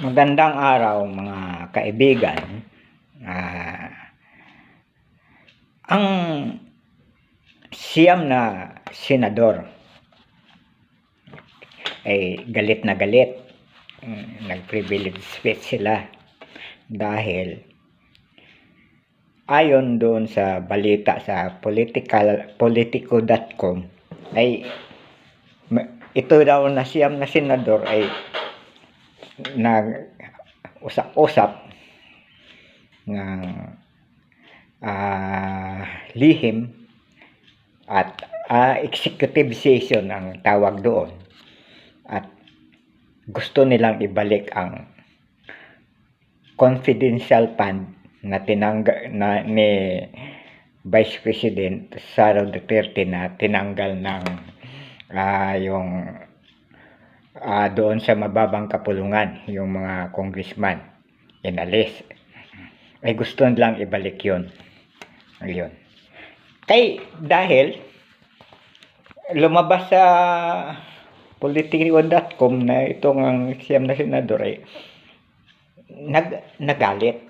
Magandang araw mga kaibigan. Ah, ang siyam na senador ay galit na galit. Mm, Nag-privilege speech sila dahil ayon doon sa balita sa political politico.com ay ito daw na siyam na senador ay nag-usap-usap ng ah, lihim at ah, executive session ang tawag doon. At gusto nilang ibalik ang confidential fund na tinangga na ni Vice President Sara Duterte na tinanggal ng ah, yung ah, doon sa mababang kapulungan yung mga congressman. Inalis ay gusto nilang ibalik yun. Yun kay dahil lumabas sa politico.com na itong ang siyam na senador ay nag, nagalit.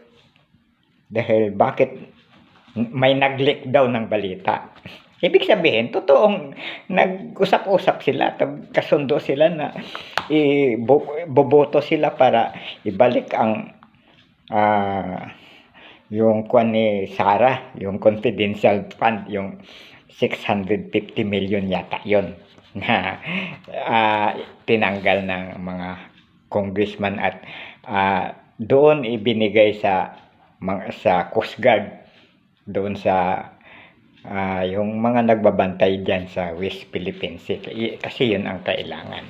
Dahil bakit may nag-leak daw ng balita Ibig sabihin, totoong nag-usap-usap sila, kasundo sila na i- bo- boboto sila para ibalik ang ah, yung kwan ni Sara, yung confidential fund, yung 650 million yata yon na ah, tinanggal ng mga congressman at ah, doon ibinigay sa mga sa Coast Guard doon sa ah, yung mga nagbabantay dyan sa West Philippine Sea kasi yun ang kailangan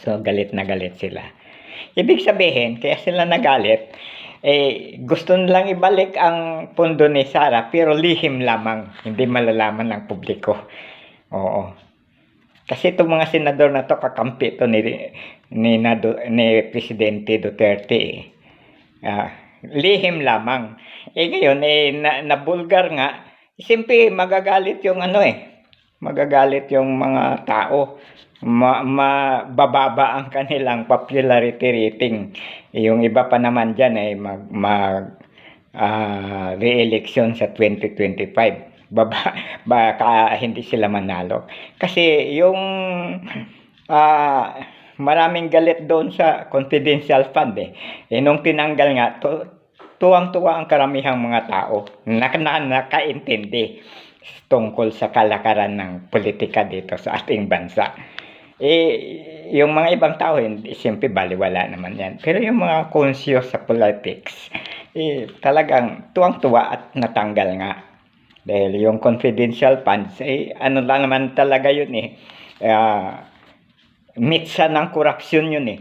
so galit na galit sila ibig sabihin kaya sila nagalit eh gusto nilang ibalik ang pondo ni Sara pero lihim lamang hindi malalaman ng publiko oo kasi itong mga senador na to kakampi to ni ni, na, ni Presidente Duterte eh. Ah, lihim lamang. Eh ngayon, eh, na, nabulgar nga, siyempre magagalit yung ano eh, magagalit yung mga tao. Ma, mabababa ang kanilang popularity rating. Yung iba pa naman dyan ay mag, mag ah, re-election sa 2025. Baba, baka hindi sila manalo. Kasi yung ah, maraming galit doon sa confidential fund eh. Eh nung tinanggal nga, tu- tuwang-tuwa ang karamihang mga tao na, na nakaintindi tungkol sa kalakaran ng politika dito sa ating bansa. Eh, yung mga ibang tao, hindi, siyempre baliwala naman yan. Pero yung mga conscious sa politics, eh, talagang tuwang-tuwa at natanggal nga. Dahil yung confidential funds, eh, ano lang naman talaga yun eh. Ah, mitsa ng korupsyon yun eh.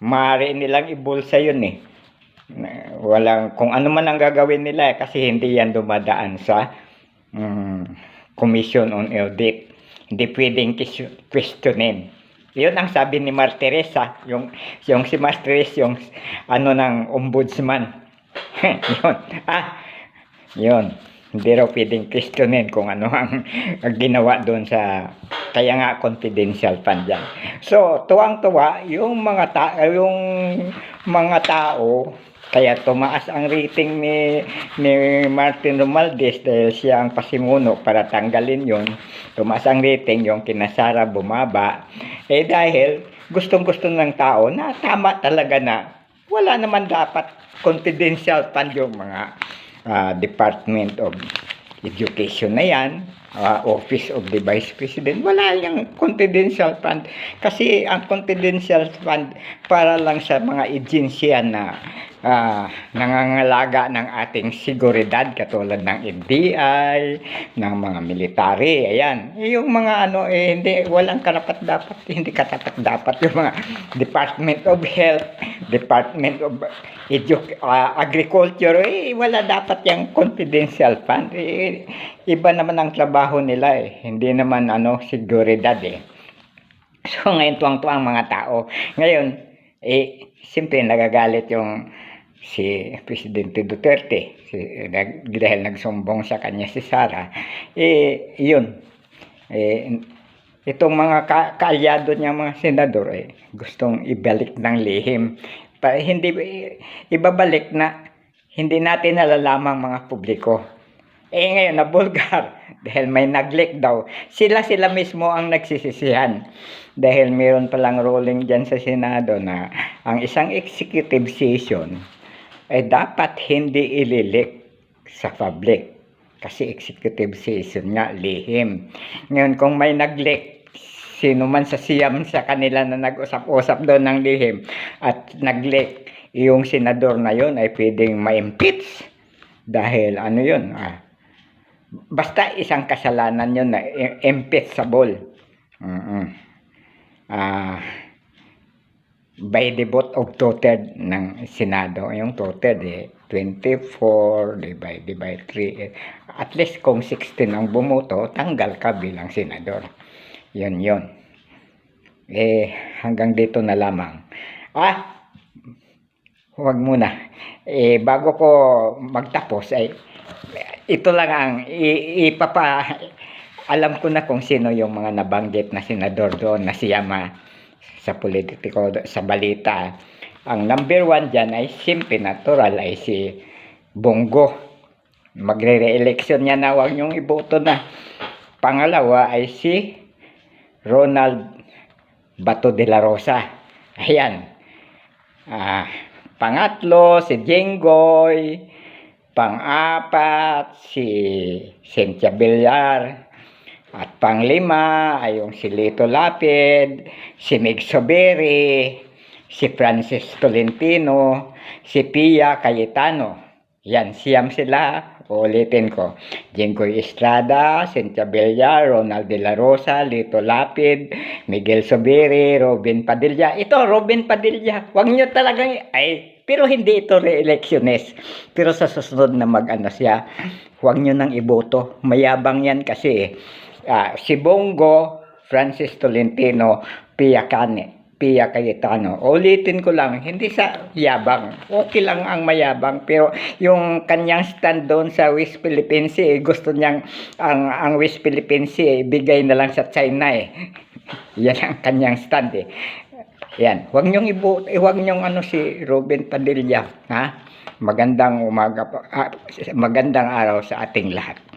Maaari nilang ibulsa yun eh. Walang, kung ano man ang gagawin nila eh, kasi hindi yan dumadaan sa mm, Commission on Audit. Hindi pwedeng questionin. Yun ang sabi ni Martires ha, yung, yung si Martires, yung ano ng ombudsman. yun. Ah, yun. Hindi raw pwedeng questionin kung ano ang, ang ginawa doon sa kaya nga confidential fund yan. So, tuwang-tuwa yung mga ta yung mga tao kaya tumaas ang rating ni ni Martin Romualdez dahil siya ang pasimuno para tanggalin yon. Tumaas ang rating yung kinasara bumaba. Eh dahil gustong-gusto ng tao na tama talaga na wala naman dapat confidential fund yung mga ah, Department of Education na yan, ah, Office of the Vice President, wala yung confidential fund. Kasi ang confidential fund para lang sa mga agensiya na ah, nangangalaga ng ating seguridad katulad ng NBI, ng mga military, ayan. Yung mga ano, eh, hindi, walang karapat dapat, hindi katapat dapat yung mga Department of Health, Department of Edu- ah, Agriculture, eh, wala dapat yung confidential fund. Eh, iba naman ang trabaho nila eh. Hindi naman ano, seguridad eh. So ngayon tuwang-tuwa ang mga tao. Ngayon, eh, siyempre nagagalit yung si Presidente Duterte si, nag, dahil nagsumbong sa kanya si Sara. Eh, yun. Eh, itong mga ka- kaalyado niya mga senador eh, gustong ibalik ng lihim para hindi ibabalik na hindi natin nalalamang mga publiko. Eh ngayon na Bulgar dahil may nag-leak daw. Sila sila mismo ang nagsisisihan. Dahil mayroon palang ruling dyan sa Senado na ang isang executive session ay dapat hindi ililik sa public. Kasi executive session nga, lihim. Ngayon kung may nag-leak, sino man sa siyam sa kanila na nag-usap-usap doon ng lihim at nag-leak, yung senador na yon ay pwedeng ma-impeach. Dahil ano yun, ah, basta isang kasalanan yun na impeachable. mm Ah, by the vote of two-third ng Senado. Yung two-third eh, 24 divided by 3. eh, At least kung 16 ang bumoto, tanggal ka bilang senador. Yun yun. Eh, hanggang dito na lamang. Ah, huwag muna. Eh, bago ko magtapos, ay ito lang ang ipapa alam ko na kung sino yung mga nabanggit na senador doon na siyama sa politiko sa balita. Ang number one dyan ay simple natural ay si Bongo. Magre-re-election niya na huwag niyong iboto na. Pangalawa ay si Ronald Bato de la Rosa. Ayan. Ah, pangatlo si Jenggoy. Pang-apat si Cynthia Villar. At panglima ay yung si Lito Lapid, si Mig Soberi, si Francis Tolentino, si Pia Cayetano. Yan, siyam sila. Ulitin ko. Jenggoy Estrada, Cynthia Villar, Ronald De La Rosa, Lito Lapid, Miguel Soberi, Robin Padilla. Ito, Robin Padilla. Huwag nyo talagang, ay, pero hindi ito re-electionist. Pero sa susunod na mag-ano siya, huwag nyo nang iboto. Mayabang yan kasi eh. Ah, si Bongo, Francis Tolentino, Pia Cane, Pia Cayetano. Ulitin ko lang, hindi sa yabang. Okay lang ang mayabang, pero yung kanyang stand doon sa West Philippine Sea, eh, gusto niyang ang, ang West Philippine Sea, eh, bigay na lang sa China eh. Yan ang kanyang stand eh. Yan, huwag niyong ibu, eh, huwag niyong ano si Ruben Padilla, ha? Magandang umaga, ah, magandang araw sa ating lahat.